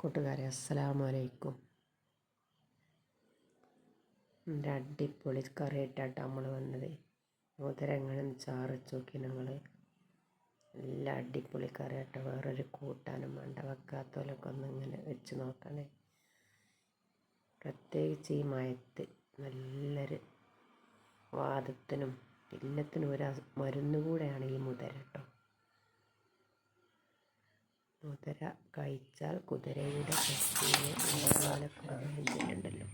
കൂട്ടുകാരെ അസ്സലാമു അലൈക്കും എന്റെ അടിപൊളി കറി കറിയിട്ടാണ് നമ്മൾ വന്നത്. മുതരങ്ങളും ചാറ് ചോക്കി ഞങ്ങൾ നല്ല അടിപൊളി കറി കറിയായിട്ട് വേറൊരു കൂട്ടാനും വേണ്ട. വെക്കാത്തോലൊക്കെ ഒന്ന് ഇങ്ങനെ വെച്ച് നോക്കണേ. പ്രത്യേകിച്ച് ഈ മയത്ത് നല്ലൊരു വാദത്തിനും എല്ലാത്തിനും ഒരു മരുന്ന് കൂടെയാണ് ഈ മുതര കേട്ടോ. മുതര കഴിച്ചാൽ കുതിരയുടെ ശക്തിയെ കഴിഞ്ഞു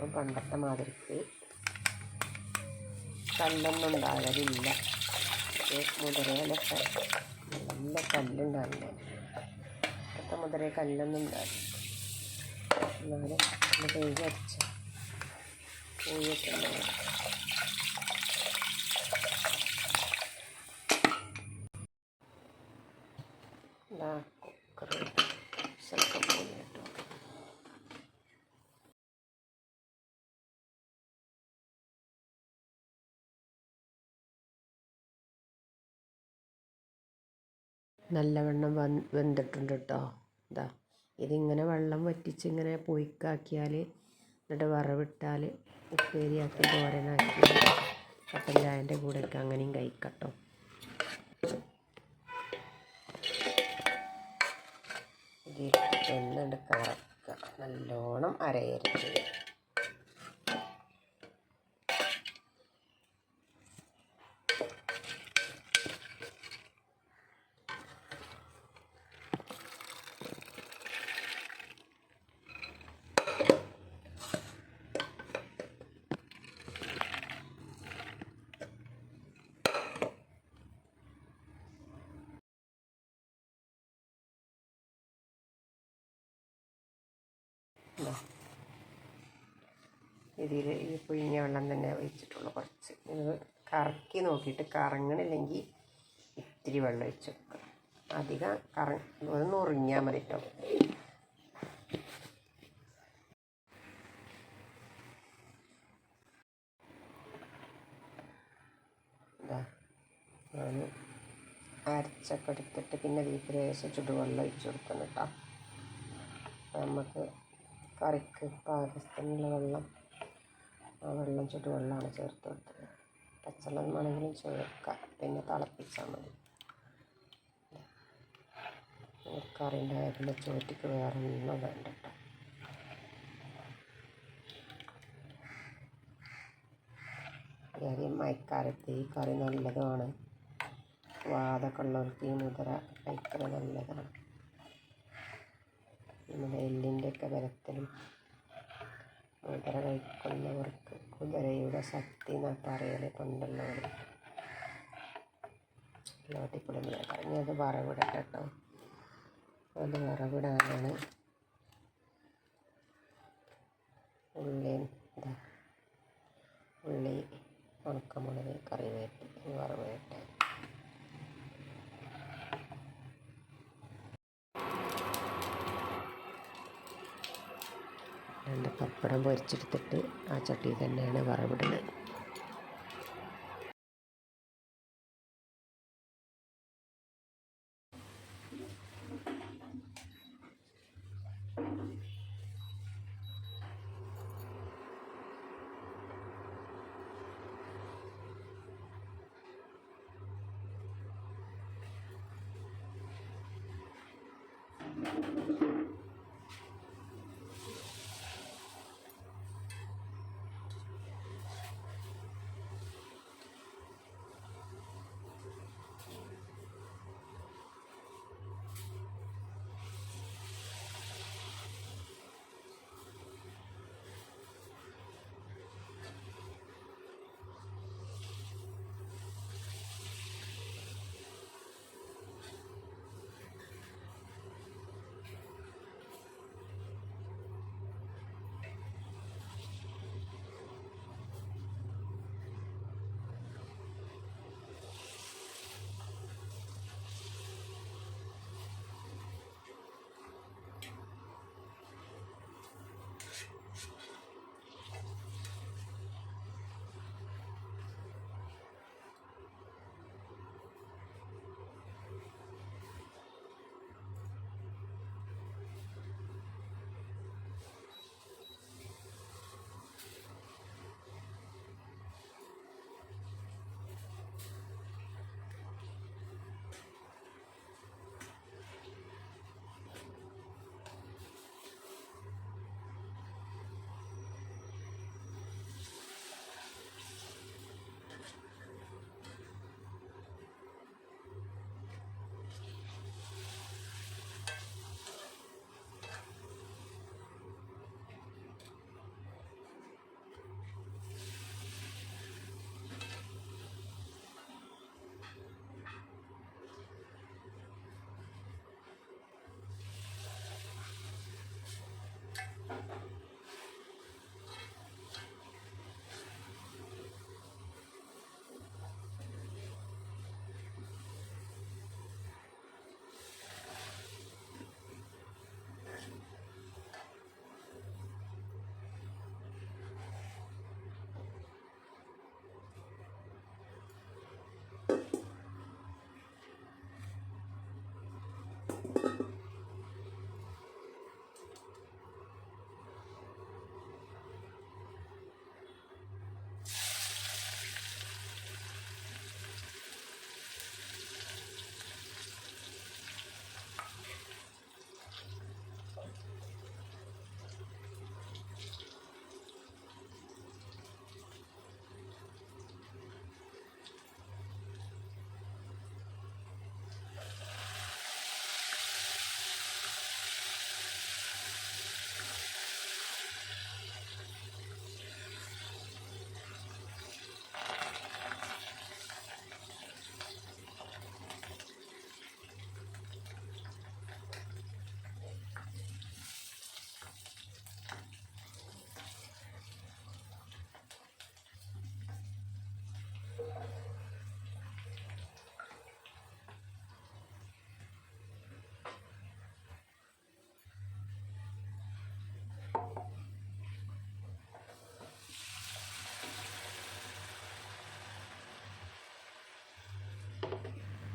ഇപ്പം പണ്ടത്തെ മാതിരിക്ക് കല്ലൊന്നും ഉണ്ടാകലില്ല. മുതിരയിലൊക്കെ നല്ല കല്ലുണ്ടാവില്ല? ഇപ്പോഴത്തെ മുതിര കല്ലൊന്നും ഉണ്ടാവില്ല. എന്നാലും ഒന്ന് കഴുകി അടിച്ച ചിലപ്പോൾ പോയി കേട്ടോ നല്ലവണ്ണം വെന്തിട്ടുണ്ട് കേട്ടോ ഇതാ ഇതിങ്ങനെ വെള്ളം വറ്റിച്ച് ഇങ്ങനെ പൊയ്ക്കാക്കിയാൽ എന്നിട്ട് വറവിട്ടാൽ ഉപ്പേരിയാക്കി തോരനാക്കി. കട്ടൻ ചായന്റെ കൂടെയൊക്കെ അങ്ങനെയും കഴിക്കട്ടോ. ഇതിൽ എന്നിട്ട് കറക്കുക നല്ലോണം അരയരുത്. ഇതിൽ ഈ പുഴിഞ്ഞ വെള്ളം തന്നെ ഒഴിച്ചിട്ടുള്ളൂ കുറച്ച്. ഇത് കറക്കി നോക്കിയിട്ട് കറങ്ങണില്ലെങ്കിൽ ഇത്തിരി വെള്ളം ഒഴിച്ച് വെക്കുക അധികം കറ ഒന്ന് ഉറിഞ്ഞാൽ മതി കേട്ടോ അരച്ചൊക്കെ എടുത്തിട്ട് പിന്നെ ഇതിൽ ലേശം ചുടുവെള്ളം ഒഴിച്ചു കൊടുക്കണം കേട്ടോ നമുക്ക് കറിക്ക് പാകത്തിനുള്ള വെള്ളം. ആ വെള്ളം ചുടുവെള്ളമാണ് ചേർത്ത് വെക്കുക പച്ചവെള്ളം വേണമെങ്കിലും ചേർക്കാം. പിന്നെ തിളപ്പിച്ചാൽ മതി. കറിന്റെ കാര്യത്തിൽ ചോറ്റിക്ക് വേറെ ഒന്നും വേണ്ട കേട്ടോ. കറി ഈ കറി നല്ലതുമാണ്. വാതൊക്കെ ഉള്ളവർക്ക് ഈ മുതിര കഴിക്കുന്നത് നല്ലതാണ്. നമ്മുടെ എല്ലിന്റെയൊക്കെ ബലത്തിലും മുതിര കഴിക്കുന്നവർക്ക് കുതിരയുടെ ശക്തി എന്നാ പറയൽ പണ്ടുള്ളവർ ലോട്ടിപ്പൊടി ഇനി അത് വറവിടട്ടെ കേട്ടോ. അത് വറവിടാനാണ്. ഉള്ളി ഇതാ ഉള്ളി ഉണക്കമുളക് കറിവേപ്പ് വറവിടട്ടെ രണ്ട് പപ്പടം പൊരിച്ചെടുത്തിട്ട് ആ ചട്ടിയിൽ തന്നെയാണ് വറവിടുന്നത്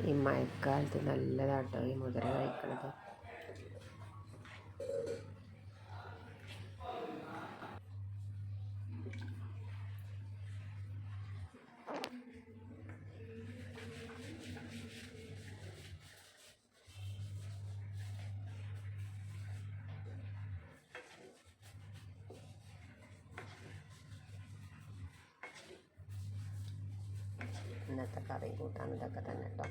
ഈ മഴക്കാലത്ത് നല്ലതാട്ടോ ഈ മുതിര കഴിക്കണത്. ഇന്നത്തെ കറി കൂട്ടാൻ ഇതൊക്കെ തന്നെ കേട്ടോ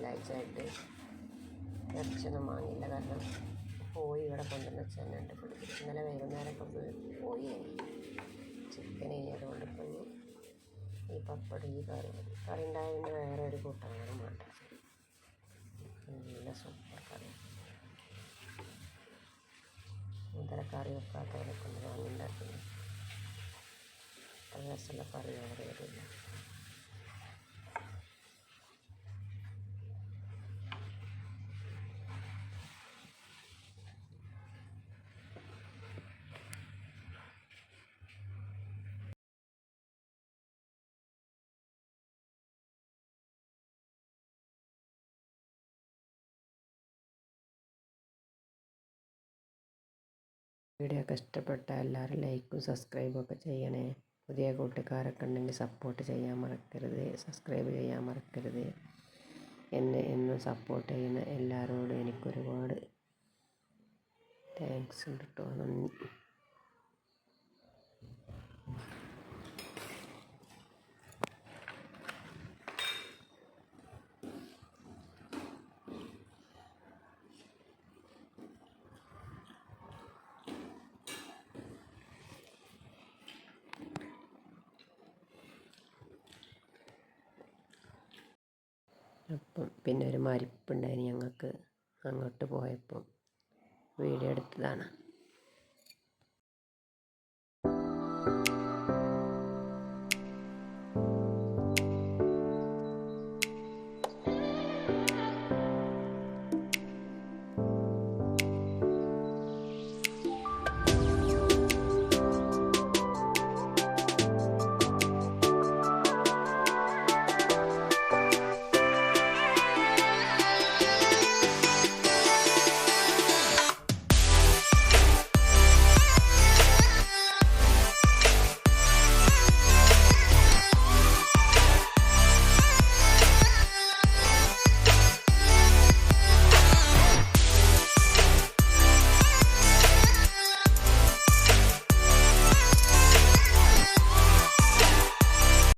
വെള്ളിയാഴ്ച ആയിട്ട് ഇറച്ചൊന്നും വാങ്ങിയില്ല. കാരണം പോയി ഇവിടെ കൊണ്ടുവന്ന് വെച്ചാൽ തന്നെ ഉണ്ട് ഇന്നലെ വൈകുന്നേരം കൊണ്ട് പോയി ചിക്കൻ ഇനി അതുകൊണ്ട് പോയി ഈ പപ്പടം ഈ കറി കറി ഉണ്ടായതിന്റെ വേറെ ഒരു കൂട്ടാനും വേണ്ട. നല്ല സൂപ്പർ കറി. മുതലക്കറി കറി വെക്കാത്തവരെ കൊണ്ട് വാങ്ങിണ്ടാക്കുന്നു രസമുള്ള കറി വേറെ വരില്ല വീഡിയോ ഒക്കെ ഇഷ്ടപ്പെട്ട എല്ലാവരും ലൈക്കും സബ്സ്ക്രൈബും ഒക്കെ ചെയ്യണേ. പുതിയ കൂട്ടുകാരൊക്കെ ഉണ്ടെങ്കിൽ സപ്പോർട്ട് ചെയ്യാൻ മറക്കരുത്. സബ്സ്ക്രൈബ് ചെയ്യാൻ മറക്കരുത്. എന്നെ എന്നും സപ്പോർട്ട് ചെയ്യുന്ന എല്ലാവരോടും എനിക്കൊരുപാട് താങ്ക്സ് ഉണ്ട് കേട്ടോ നന്ദി. അപ്പം പിന്നെ ഒരു മരിപ്പുണ്ടായിന് ഞങ്ങൾക്ക് അങ്ങോട്ട് പോയപ്പം. വീഡിയോ എടുത്തതാണ്